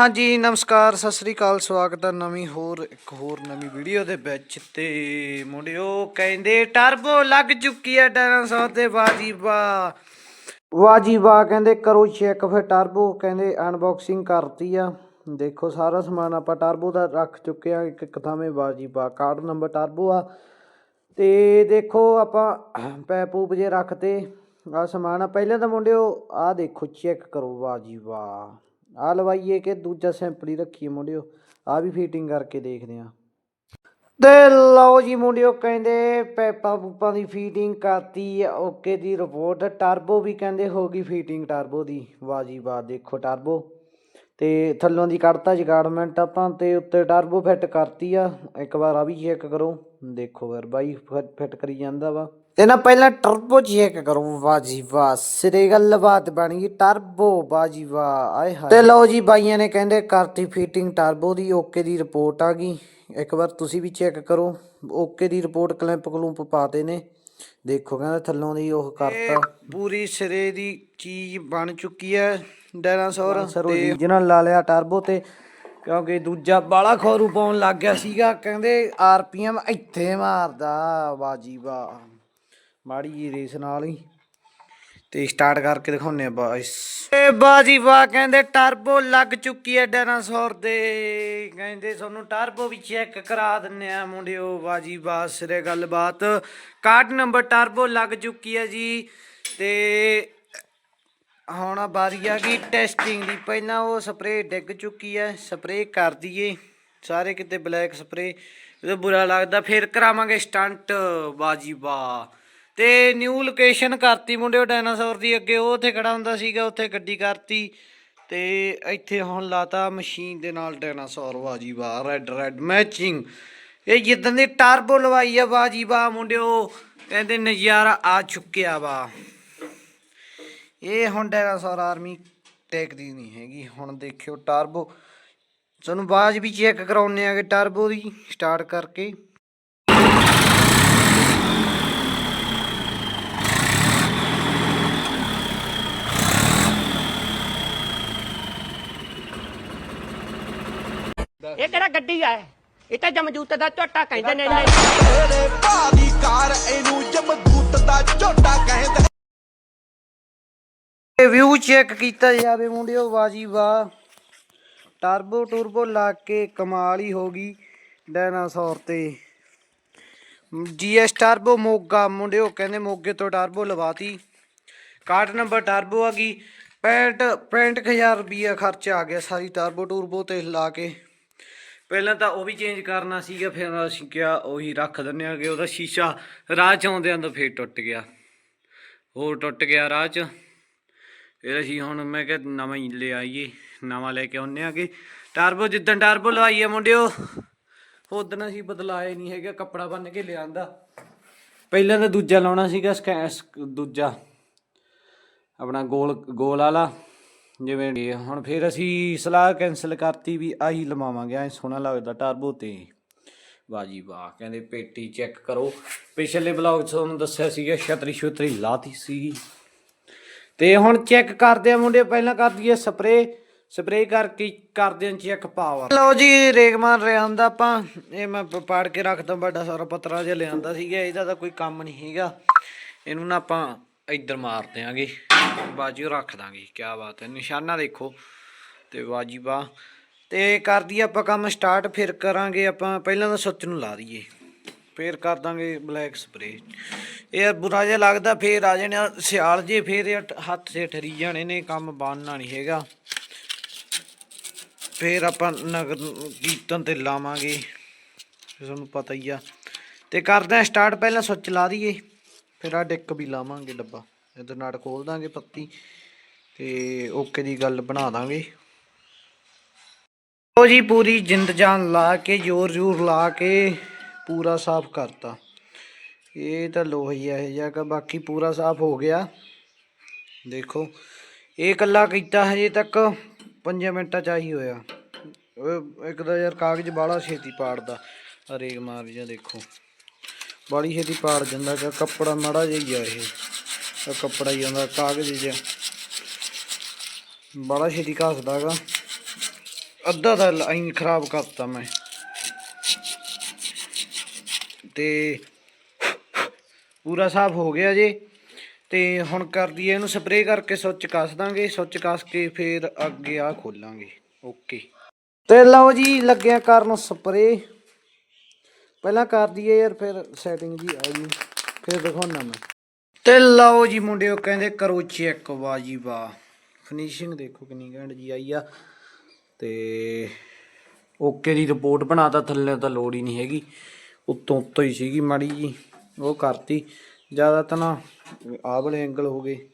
ਹਾਂਜੀ, ਨਮਸਕਾਰ, ਸਤਿ ਸ੍ਰੀ ਅਕਾਲ, ਸਵਾਗਤ ਹੈ ਨਵੀਂ ਹੋਰ, ਇੱਕ ਹੋਰ ਨਵੀਂ ਵੀਡੀਓ ਦੇ ਵਿੱਚ ਤੇ ਮੁੰਡਿਓ ਕਹਿੰਦੇ ਟਰਬੋ ਲੱਗ ਚੁੱਕੀ ਹੈ ਡਾਇਨਾਸੌਰ ਤੇ ਬਾਜੀ ਵਾ ਵਾਜੀ ਵਾ ਕਹਿੰਦੇ ਕਰੋ ਚੈੱਕ ਫਿਰ ਟਰਬੋ ਕਹਿੰਦੇ ਅਨਬਾਕਸਿੰਗ ਕਰਤੀ ਆ। ਦੇਖੋ ਸਾਰਾ ਸਮਾਨ ਆਪਾਂ ਟਰਬੋ ਦਾ ਰੱਖ ਚੁੱਕੇ ਆ ਇੱਕ ਇੱਕ ਥਾਵੇਂ ਵਾਜੀ ਵਾ ਕਾਰਡ ਨੰਬਰ ਟਰਬੋ ਆ। ਤੇ ਦੇਖੋ ਆਪਾਂ ਪੈਪ ਪੂਪ ਜੇ ਰੱਖਤੇ ਆ ਸਮਾਨ ਆ, ਪਹਿਲਾਂ ਤਾਂ ਮੁੰਡਿਓ ਆ ਦੇਖੋ ਚੈੱਕ ਕਰੋ ਵਾਜੀ ਵਾਹ। ਆ ਲਵਾਈਏ ਕਿ ਦੂਜਾ ਸੈਂਪਲ ਹੀ ਰੱਖੀਏ ਮੁੰਡਿਓ ਆ ਵੀ ਫਿਟਿੰਗ ਕਰਕੇ ਦੇਖਦੇ ਆ ਤੇ ਲਓ ਜੀ ਮੁੰਡਿਓ ਕਹਿੰਦੇ ਪੈਪਾ ਪੂਪਾਂ ਦੀ ਫੀਟਿੰਗ ਕਰਤੀ ਆ, ਓਕੇ ਦੀ ਰਿਪੋਰਟ ਟਰਬੋ ਵੀ ਕਹਿੰਦੇ ਹੋ ਗਈ ਫੀਟਿੰਗ ਟਰਬੋ ਦੀ। ਵਾਹ ਜੀ ਵਾਹ, ਦੇਖੋ ਟਰਬੋ ਤੇ ਥੱਲੋਂ ਦੀ ਕੱਢਤਾ ਜਗਾੜਮੈਂਟ ਆਪਾਂ, ਤੇ ਉੱਤੇ ਟਰਬੋ ਫਿੱਟ ਕਰਤੀ ਆ। ਇੱਕ ਵਾਰ ਆ ਵੀ ਚੈੱਕ ਕਰੋ, ਦੇਖੋ ਯਾਰ ਬਾਈ ਫਿੱਟ ਕਰੀ ਜਾਂਦਾ ਵਾ। ਤੇ ਨਾ ਪਹਿਲਾਂ ਟਰਬੋ ਚੈੱਕ ਕਰੋ ਵਾਹ ਜੀ ਵਾਹ ਸਿਰੇ ਗੱਲਬਾਤ ਬਣ ਗਈ ਟਰਬੋ ਵਾਹ ਜੀ ਵਾਹ ਆਏ ਹਾਏ। ਤੇ ਲਓ ਜੀ ਬਾਈਆਂ ਨੇ ਕਹਿੰਦੇ ਕਰਤੀ ਫਿਟਿੰਗ ਟਰਬੋ ਦੀ ਓਕੇ ਦੀ ਰਿਪੋਰਟ ਆ ਗਈ। ਇੱਕ ਵਾਰ ਤੁਸੀਂ ਵੀ ਚੈੱਕ ਕਰੋ ਓਕੇ ਦੀ ਰਿਪੋਰਟ ਕਲੈਂਪ ਕਲੂੰਪ ਪਾਤੇ ਨੇ। ਦੇਖੋ ਕਹਿੰਦਾ ਥੱਲੋਂ ਦੀ ਉਹ ਕਰਤਾ। ਪੂਰੀ ਸਿਰੇ ਦੀ ਚੀਜ਼ ਬਣ ਚੁੱਕੀ ਹੈ ਡਾਇਨਾਸੌਰ। ਤੇ origignal ਲਾ ਲਿਆ ਟਰਬੋ ਤੇ ਕਿਉਂਕਿ ਦੂਜਾ ਬਾਲਾ ਖੋਰੂ ਪਾਉਣ ਲੱਗ ਗਿਆ ਸੀਗਾ ਕਹਿੰਦੇ ਆਰਪੀਐਮ ਇੱਥੇ ਮਾਰਦਾ ਬਾਜੀ ਵਾ ਮਾੜੀ ਜੀ ਰੇਸ ਨਾਲ ਹੀ। ਤੇ ਸਟਾਰਟ ਕਰਕੇ ਦਿਖਾਉਨੇ ਆ ਬਾਇਸ ਏ ਬਾਜੀ ਵਾ, ਕਹਿੰਦੇ ਟਰਬੋ ਲੱਗ ਚੁੱਕੀ ਹੈ ਡਾਇਨਾਸੌਰ ਦੇ। ਕਹਿੰਦੇ ਤੁਹਾਨੂੰ ਟਰਬੋ ਵੀ ਚੈੱਕ ਕਰਾ ਦਿੰਨੇ ਆ ਮੁੰਡਿਓ, ਬਾਜੀ ਵਾ, ਸਿਰੇ ਗੱਲਬਾਤ। ਕਾਰਡ ਨੰਬਰ ਟਰਬੋ ਲੱਗ ਚੁੱਕੀ ਹੈ ਜੀ। ਤੇ ਹੁਣ ਬਾਰੀ ਆ ਗਈ ਟੈਸਟਿੰਗ ਦੀ। ਪਹਿਲਾਂ ਉਹ ਸਪਰੇ ਡਿੱਗ ਚੁੱਕੀ ਹੈ ਸਪਰੇ ਕਰ ਦਈਏ। ਸਾਰੇ ਕਿਤੇ ਬਲੈਕ ਸਪਰੇ ਜਦੋਂ ਬੁਰਾ ਲੱਗਦਾ, ਫਿਰ ਕਰਾਵਾਂਗੇ ਸਟੰਟ ਬਾਜੀ ਬਾ ਤੇ ਨਿਊ ਲੋਕੇਸ਼ਨ ਕਰਤੀ ਮੁੰਡਿਓ ਡਾਇਨਾਸੌਰ ਦੀ ਅੱਗੇ, ਉਹ ਉੱਥੇ ਖੜਾ ਹੁੰਦਾ ਸੀਗਾ, ਉੱਥੇ ਗੱਡੀ ਕਰਤੀ ਤੇ ਇੱਥੇ ਹੁਣ ਲਾਤਾ ਮਸ਼ੀਨ ਦੇ ਨਾਲ ਡਾਇਨਾਸੌਰ ਬਾਜੀ ਬਾ ਰੈੱਡ ਰੈੱਡ ਮੈਚਿੰਗ ਇਹ ਜਿੱਦਾਂ ਦੀ ਟਰਬੋ ਲਵਾਈ ਆ ਬਾਜੀ ਬਾ ਮੁੰਡਿਓ, ਕਹਿੰਦੇ ਨਜ਼ਾਰਾ ਆ ਚੁੱਕਿਆ ਵਾ। ਇਹ ਹੁਣ ਡਾਇਨਾਸੌਰ ਆਰਮੀ ਟੈਕ ਦੀ ਨਹੀਂ ਹੈਗੀ, ਹੁਣ ਦੇਖਿਓ ਟਰਬੋ ਤੁਹਾਨੂੰ ਬਾਅਦ ਵੀ ਚੈੱਕ ਕਰਾਉਨੇ ਆਗੇ ਟਰਬੋ ਦੀ ਸਟਾਰਟ ਕਰਕੇ ਇਹ ਕਿਹੜਾ ਗੱਡੀ ਆ ਇਹ। ਤਾਂ ਜਮਜੂਤ ਦਾ ਝੋਟਾ ਕਹਿੰਦੇ ਨੇ ਨੇ ਤੇਰੇ ਭਾ ਦੀ ਕਾਰ ਇਹਨੂੰ ਜਮਦੂਤ ਦਾ ਝੋਟਾ ਕਹਿੰਦੇ। ਵਿਊ ਚੈੱਕ ਕੀਤਾ ਜਾਵੇ ਮੁੰਡਿਓ ਬਾਜੀ ਵਾਹ। ਟਰਬੋ ਟੂਰਬੋ ਲਾ ਕੇ ਕਮਾਲ ਹੀ ਹੋ ਗਈ ਡਾਇਨਾਸੌਰ ਤੇ। ਜੀਐਸ ਟਰਬੋ ਮੋਗਾ ਮੁੰਡਿਓ ਕਹਿੰਦੇ ਮੋਗੇ ਤੋਂ ਟਰਬੋ ਲਵਾਤੀ। ਕਾਰਡ ਨੰਬਰ ਟਰਬੋ ਆ ਗਈ। 65 65000 ਰੁਪਈਆ ਖਰਚ ਆ ਗਿਆ ਸਾਰੀ ਟਰਬੋ ਟੂਰਬੋ ਤੇ ਲਾ ਕੇ। ਪਹਿਲਾਂ ਤਾਂ ਉਹ ਵੀ ਚੇਂਜ ਕਰਨਾ ਸੀਗਾ, ਫਿਰ ਅਸੀਂ ਕਿਹਾ ਉਹੀ ਰੱਖ ਦਿੰਨੇ ਆਗੇ ਉਹਦਾ ਸ਼ੀਸ਼ਾ ਰਾਹ ਚ ਆਉਂਦਿਆਂ ਤੋਂ ਫੇਰ ਟੁੱਟ ਗਿਆ। ਹੋਰ ਟੁੱਟ ਗਿਆ ਰਾਹ ਚ। ਫਿਰ ਅਸੀਂ ਹੁਣ ਮੈਂ ਕਿਹਾ ਨਵਾਂ ਹੀ ਲੈ ਆਈਏ, ਨਵਾਂ ਲੈ ਕੇ ਆਉਨੇ ਆਗੇ ਟਰਬੋ ਜਿੱਦਣ ਟਰਬੋ ਲਵਾਈਏ ਆ ਮੁੰਡਿਓ ਉਦੋਂ ਅਸੀਂ ਬਦਲਾਏ ਨਹੀਂ ਹੈਗਾ, ਕੱਪੜਾ ਬੰਨ ਕੇ ਲਿਆਂਦਾ। ਪਹਿਲਾਂ ਤਾਂ ਦੂਜਾ ਲਾਉਣਾ ਸੀਗਾ ਸਕੈਸ ਦੂਜਾ। ਆਪਣਾ ਗੋਲ ਗੋਲ ਵਾਲਾ। ਜਿਵੇਂ ਇਹ ਹੁਣ ਫਿਰ ਅਸੀਂ ਸਲਾਹ ਕੈਨਸਲ ਕਰਤੀ ਵੀ ਆਹੀ ਲਵਾਵਾਂਗੇ, ਐ ਸੋਹਣਾ ਲੱਗਦਾ ਟਰਬੋ ਤੇ। ਬਾਜੀ ਵਾਹ, ਕਹਿੰਦੇ ਪੇਟੀ ਚੈੱਕ ਕਰੋ। ਪਿਛਲੇ ਬਲੌਗ 'ਚ ਤੁਹਾਨੂੰ ਦੱਸਿਆ ਸੀਗਾ, ਛਤਰੀ ਛਤਰੀ ਲਾਤੀ ਸੀ। ਤੇ ਹੁਣ ਚੈੱਕ ਕਰਦੇ ਆ ਮੁੰਡੇ, ਪਹਿਲਾਂ ਕਰ ਦਈਏ ਸਪਰੇ ਸਪਰੇ ਕਰਕੇ ਕਰਦੇ ਆ ਚੈੱਕ ਪਾਵਰ ਲਓ ਜੀ ਰੇਗਮਾਨ ਰਿਆਂਦਾ ਆਪਾਂ। ਇਹ ਮੈਂ ਪਾੜ ਕੇ ਰੱਖਦਾ, ਵੱਡਾ ਸਾਰਾ ਪਤਰਾ ਜਿਹਾ ਲਿਆਂਦਾ ਸੀਗਾ, ਇਹਦਾ ਤਾਂ ਕੋਈ ਕੰਮ ਨਹੀਂ ਹੈਗਾ। ਇਹਨੂੰ ਨਾ ਆਪਾਂ ਇੱਧਰ ਮਾਰ ਦਿਆਂਗੇ। ਬਾਜੂ ਰੱਖ ਦਾਂਗੇ ਕੀ ਬਾਤ ਹੈ। ਨਿਸ਼ਾਨਾ ਦੇਖੋ ਤੇ ਬਾਜੀ ਬਾ। ਤੇ ਕਰ ਦਈਏ ਆਪਾਂ ਕੰਮ ਸਟਾਰਟ ਫਿਰ ਕਰਾਂਗੇ ਆਪਾਂ, ਪਹਿਲਾਂ ਤਾਂ ਸੁੱਚ ਨੂੰ ਲਾ ਦਈਏ। ਫੇਰ ਕਰ ਦਾਂਗੇ ਬਲੈਕ ਸਪਰੇ ਇਹ ਬੁਰਾ ਜਿਹਾ ਲੱਗਦਾ, ਫੇਰ ਆ ਜਾਣੇ ਸਿਆਲ ਜੇ, ਫੇਰ ਹੱਥ ਸੇ ਠਰੀ ਜਾਣੇ ਨੇ, ਕੰਮ ਬਣਨਾ ਨਹੀਂ ਹੈਗਾ। ਫੇਰ ਆਪਾਂ ਨਗਰ ਕੀਰਤਨ ਤੇ ਲਾਵਾਂਗੇ, ਤੁਹਾਨੂੰ ਪਤਾ ਹੀ ਆ। ਤੇ ਕਰਦੇ ਆ ਸਟਾਰਟ ਪਹਿਲਾਂ ਸੁੱਚ ਲਾ ਦਈਏ। ਫਿਰ ਆ ਡਿੱਕ ਵੀ ਲਾਵਾਂਗੇ ਡੱਬਾ। ਇਧਰ ਨਾੜ ਖੋਲ ਦਾਂਗੇ ਪੱਤੀ ਤੇ ਓਕੇ ਦੀ ਗੱਲ ਬਣਾ ਦਾਂਗੇ। ਉਹ ਜੀ ਪੂਰੀ ਜਿੰਦ ਜਾਨ ਲਾ ਕੇ, ਜ਼ੋਰ ਜ਼ੋਰ ਲਾ ਕੇ ਪੂਰਾ ਸਾਫ਼ ਕਰਤਾ। ਇਹ ਤਾਂ ਲੋਹੀ ਇਹ ਜਿਹਾ ਕਿ, ਬਾਕੀ ਪੂਰਾ ਸਾਫ਼ ਹੋ ਗਿਆ। ਦੇਖੋ, ਇਹ ਕੱਲਾ ਕੀਤਾ ਹਜੇ ਤੱਕ 5 ਮਿੰਟਾਂ ਚ ਆਹੀ ਹੋਇਆ। ਇੱਕ ਤਾਂ ਯਾਰ ਕਾਗਜ਼ ਬਾਲਾ ਛੇਤੀ ਪਾੜਦਾ ਰੇਗ ਮਾਰ ਜਾ ਦੇਖੋ। ਬਾਲੀ ਛੇਤੀ ਪਾੜ ਜਾਂਦਾ ਕਿ ਕੱਪੜਾ ਮਾੜਾ ਜਿਹਾ ਹੀ ਆ ਇਹ। ਕੱਪੜਾ ਹੀ ਆਉਂਦਾ, ਕਾਗਜ਼ ਜਿਹਾ। ਬਾਲਾ ਛੇਤੀ ਘਸਦਾਗਾ ਅੱਧਾ ਦਾ ਲਾਈਨ ਖਰਾਬ ਕਰਤਾ ਮੈਂ। ਤੇ ਪੂਰਾ ਸਾਫ਼ ਹੋ ਗਿਆ ਜੇ। ਤੇ ਹੁਣ ਕਰ ਦਈਏ ਇਹਨੂੰ ਸਪਰੇਅ ਕਰਕੇ ਸੁੱਚ ਕੱਸ ਦਾਂਗੇ। ਸੁੱਚ ਕੱਸ ਕੇ ਫੇਰ ਅੱਗੇ ਆ ਖੋਲਾਂਗੇ। ਓਕੇ। ਤੇ ਲਓ ਜੀ, ਲੱਗਿਆ ਕਰਨ ਸਪਰੇਅ। ਪਹਿਲਾਂ ਕਰ ਦਈਏ ਯਾਰ, ਫਿਰ ਸੈਟਿੰਗ ਜੀ ਆ ਗਈ। ਫਿਰ ਦਿਖਾਉਣਾ ਮੈਂ। ਤੇ ਲਓ ਜੀ ਮੁੰਡਿਓ ਕਹਿੰਦੇ ਕਰੋ ਚੈੱਕ ਵਾਹ ਜੀ ਵਾਹ। ਫਿਨਿਸ਼ਿੰਗ ਦੇਖੋ ਕਿੰਨੀ ਘੈਂਟ ਜੀ ਆਈ ਆ। ਤੇ ਓਕੇ ਦੀ ਰਿਪੋਰਟ ਬਣਾਤਾ, ਥੱਲੇ ਤਾਂ ਲੋੜ ਹੀ ਨਹੀਂ ਹੈਗੀ। ਉੱਤੋਂ ਉੱਤੋਂ ਹੀ ਸੀਗੀ ਮਾੜੀ ਜੀ, ਉਹ ਕਰਤੀ। ਜ਼ਿਆਦਾ ਤਾਂ ਨਾ ਆਹ ਵਾਲੇ ਐਂਗਲ ਹੋ ਗਏ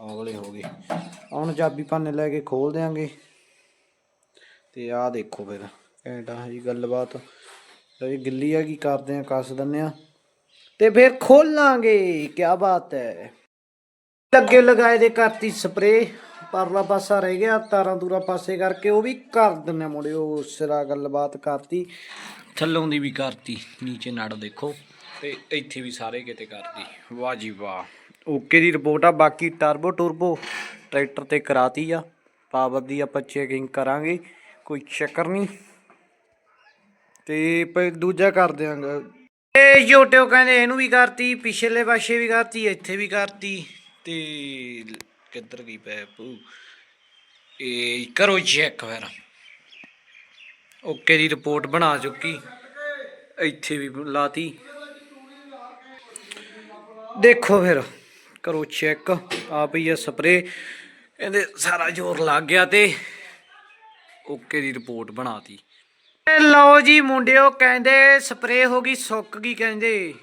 ਆਹ ਵਾਲੇ ਹੋ ਗਏ। ਹੁਣ ਚਾਬੀ ਭਾਨੇ ਲੈ ਕੇ ਖੋਲ ਦਿਆਂਗੇ। ਤੇ ਆਹ ਦੇਖੋ ਫਿਰ, ਘੈਂਟ ਆ ਜੀ ਗੱਲਬਾਤ। ਲਓ ਜੀ, ਗਿੱਲੀ ਆ, ਕੀ ਕਰਦੇ ਆ, ਕੱਸ ਦਿੰਨੇ ਆ। ਤੇ ਫਿਰ ਖੋਲਾਂਗੇ ਕੀ ਬਾਤ ਹੈ ਲੱਗੇ ਲਗਾਏ ਦੇ ਕਰਤੀ ਸਪਰੇ ਪਰਲਾ ਪਾਸਾ ਰਹਿ ਗਿਆ, ਤਾਰਾਂ ਤੂਰਾ ਪਾਸੇ ਕਰਕੇ ਉਹ ਵੀ ਕਰ ਦਿੰਨੇ ਮੁੰਡੇ, ਉਹ ਸਿਰਾ ਗੱਲਬਾਤ ਕਰਤੀ। ਥੱਲੋਂ ਦੀ ਵੀ ਕਰਤੀ, ਨੀਚੇ ਨੜ ਦੇਖੋ। ਤੇ ਇੱਥੇ ਵੀ ਸਾਰੇ ਕਿਤੇ ਕਰਤੀ। ਵਾਹ ਜੀ ਵਾਹ। ਓਕੇ ਦੀ ਰਿਪੋਰਟ ਆ, ਬਾਕੀ ਟਰਬੋ ਟੁਰਬੋ ਟਰੈਕਟਰ ਤੇ ਕਰਾਤੀ ਆ। ਪਾਵਰ ਦੀ ਆਪਾਂ ਚੈਕਿੰਗ ਕਰਾਂਗੇ, ਕੋਈ ਚੱਕਰ ਨਹੀਂ। ਤੇ ਪ ਦੂਜਾ ਕਰ ਦਿਆਂਗਾ। ਇਹ YouTube ਕਹਿੰਦੇ ਇਹਨੂੰ ਵੀ ਕਰਤੀ, ਪਿਛਲੇ ਪਾਸੇ ਵੀ ਕਰਤੀ, ਇੱਥੇ ਵੀ ਕਰਤੀ। ਤੇ ਕਿੱਧਰ ਗਈ ਪੈਪ? ਇਹ ਕਰੋ ਚੈੱਕ ਫਿਰ। ਓਕੇ ਦੀ ਰਿਪੋਰਟ ਬਣਾ ਚੁੱਕੀ। ਇੱਥੇ ਵੀ ਲਾਤੀ। ਦੇਖੋ ਫਿਰ, ਕਰੋ ਚੈੱਕ ਆ ਪਈ ਹੈ ਸਪਰੇ ਇਹਦੇ ਸਾਰਾ ਜ਼ੋਰ ਲੱਗ ਗਿਆ ਤੇ ਓਕੇ ਦੀ ਰਿਪੋਰਟ ਬਣਾਤੀ। ਇਹ ਲਓ ਜੀ ਮੁੰਡਿਓ, ਕਹਿੰਦੇ ਸਪਰੇ ਹੋ ਗਈ, ਸੁੱਕ ਗਈ ਕਹਿੰਦੇ।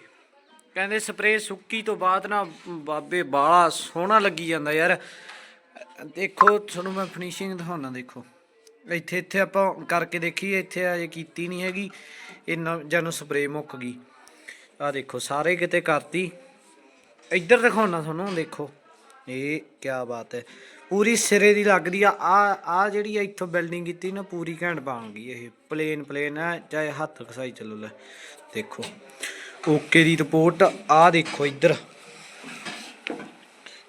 ਕਹਿੰਦੇ ਸਪਰੇ ਸੁੱਕੀ ਤੋਂ ਬਾਅਦ ਨਾ ਬਾਬੇ ਬਾਲਾ ਸੋਹਣਾ ਲੱਗੀ ਜਾਂਦਾ ਯਾਰ। ਦੇਖੋ, ਤੁਹਾਨੂੰ ਮੈਂ ਫਿਨਿਸ਼ਿੰਗ ਦਿਖਾਉਣਾ ਦੇਖੋ। ਇੱਥੇ ਇੱਥੇ ਆਪਾਂ ਕਰਕੇ ਦੇਖੀ ਇੱਥੇ ਅਜੇ ਕੀਤੀ ਨਹੀਂ ਹੈਗੀ। ਇਹ ਜਦੋਂ ਸਪਰੇ ਮੁੱਕ ਗਈ। ਆ ਦੇਖੋ, ਸਾਰੇ ਕਿਤੇ ਕਰਤੀ। ਇੱਧਰ ਦਿਖਾਉਣਾ ਤੁਹਾਨੂੰ, ਦੇਖੋ। ਇਹ ਕੀ ਬਾਤ ਹੈ। ਪੂਰੀ ਸਿਰੇ ਦੀ ਲੱਗਦੀ ਆ। ਆ ਆ ਜਿਹੜੀ ਇੱਥੋਂ ਬਿਲਡਿੰਗ ਕੀਤੀ ਨਾ, ਪੂਰੀ ਘੈਂਟ ਬਣ ਗਈ ਇਹ। ਪਲੇਨ ਪਲੇਨ ਹੈ ਚਾਹੇ ਹੱਥ ਖਸਾਈ ਚੱਲੋ ਲੈ। ਦੇਖੋ, ਓਕੇ ਦੀ ਰਿਪੋਰਟ ਆ ਦੇਖੋ ਇੱਧਰ।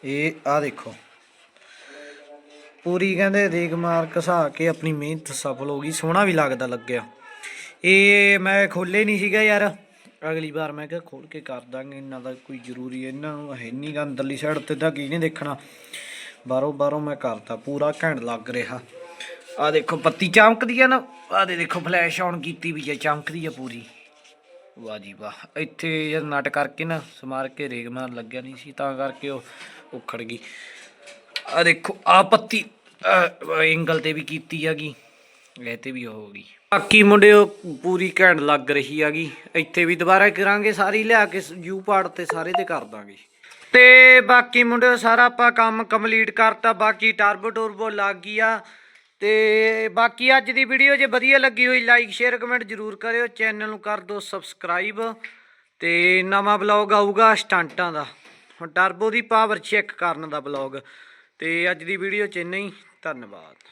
ਇਹ, ਆ ਦੇਖੋ। ਪੂਰੀ ਕਹਿੰਦੇ ਰੇਗ ਮਾਰ ਘਸਾ ਕੇ ਆਪਣੀ ਮਿਹਨਤ ਸਫਲ ਹੋ ਗਈ। ਸੋਹਣਾ ਵੀ ਲੱਗਦਾ ਲੱਗਿਆ। ਇਹ ਮੈਂ ਖੋਲੇ ਨਹੀਂ ਸੀਗਾ ਯਾਰ। ਅਗਲੀ ਵਾਰ ਮੈਂ ਕਿਹਾ ਖੋਲ ਕੇ ਕਰ ਦਾਂਗੇ, ਇਹਨਾਂ ਦਾ ਕੋਈ ਜ਼ਰੂਰੀ ਇਹਨਾਂ ਨੂੰ ਹੈ ਨਹੀਂ ਗਾ ਅੰਦਰਲੀ ਸਾਈਡ ਤੇ ਤਾਂ ਕੀ ਨਹੀਂ ਦੇਖਣਾ। ਬਾਹਰੋਂ ਬਾਹਰੋਂ ਮੈਂ ਕਰਤਾ, ਪੂਰਾ ਘੈਂਟ ਲੱਗ ਰਿਹਾ। ਆ ਦੇਖੋ ਪੱਤੀ ਚਮਕਦੀ ਆ ਨਾ ਆ ਦੇ ਦੇਖੋ ਫਲੈਸ਼ ਆਨ ਕੀਤੀ ਵੀ ਹੈ ਚਮਕਦੀ ਆ ਪੂਰੀ। ਵਾਹ ਜੀ ਵਾਹ, ਇੱਥੇ ਜਦ ਨਟ ਕਰਕੇ ਨਾ ਸਮਾਰ ਕੇ ਰੇਗ ਮਾਰ ਲੱਗਿਆ ਨਹੀਂ ਸੀ, ਤਾਂ ਕਰਕੇ ਉਹ ਉਖੜ ਗਈ। ਆ ਦੇਖੋ ਆ ਪੱਤੀ ਐਂਗਲ ਤੇ ਵੀ ਕੀਤੀ ਹੈਗੀ। ਇਹ ਤੇ ਵੀ ਹੋ ਗਈ। ਬਾਕੀ ਮੁੰਡਿਓ ਪੂਰੀ ਘੈਂਟ ਲੱਗ ਰਹੀ ਹੈਗੀ ਇੱਥੇ ਵੀ ਦੁਬਾਰਾ ਕਰਾਂਗੇ ਸਾਰੀ, ਲਿਆ ਕੇ ਯੂ ਪਾਰਟ ਤੇ ਸਾਰੇ ਤੇ ਕਰ ਦਾਂਗੇ। ਤੇ ਬਾਕੀ ਮੁੰਡਿਓ ਸਾਰਾ ਆਪਾਂ ਕੰਮ ਕੰਪਲੀਟ ਕਰਤਾ, ਬਾਕੀ ਟਰਬੋ ਟੁਰਬੋ ਲੱਗ ਗਈ ਆ। ਤੇ ਬਾਕੀ ਅੱਜ ਦੀ ਵੀਡੀਓ ਜੇ ਵਧੀਆ ਲੱਗੀ ਹੋਈ, ਲਾਈਕ, ਸ਼ੇਅਰ, ਕਮੈਂਟ ਜਰੂਰ ਕਰਿਓ। ਚੈਨਲ ਨੂੰ ਕਰ ਦਿਓ ਸਬਸਕ੍ਰਾਈਬ। ਤੇ ਨਵਾਂ ਬਲੌਗ ਆਊਗਾ ਸਟੰਟਾਂ ਦਾ। ਹੁਣ ਟਰਬੋ ਦੀ ਪਾਵਰ ਚੈੱਕ ਕਰਨ ਦਾ ਬਲੌਗ। ਤੇ ਅੱਜ ਦੀ ਵੀਡੀਓ ਚ ਇੰਨਾ ਹੀ। ਧੰਨਵਾਦ।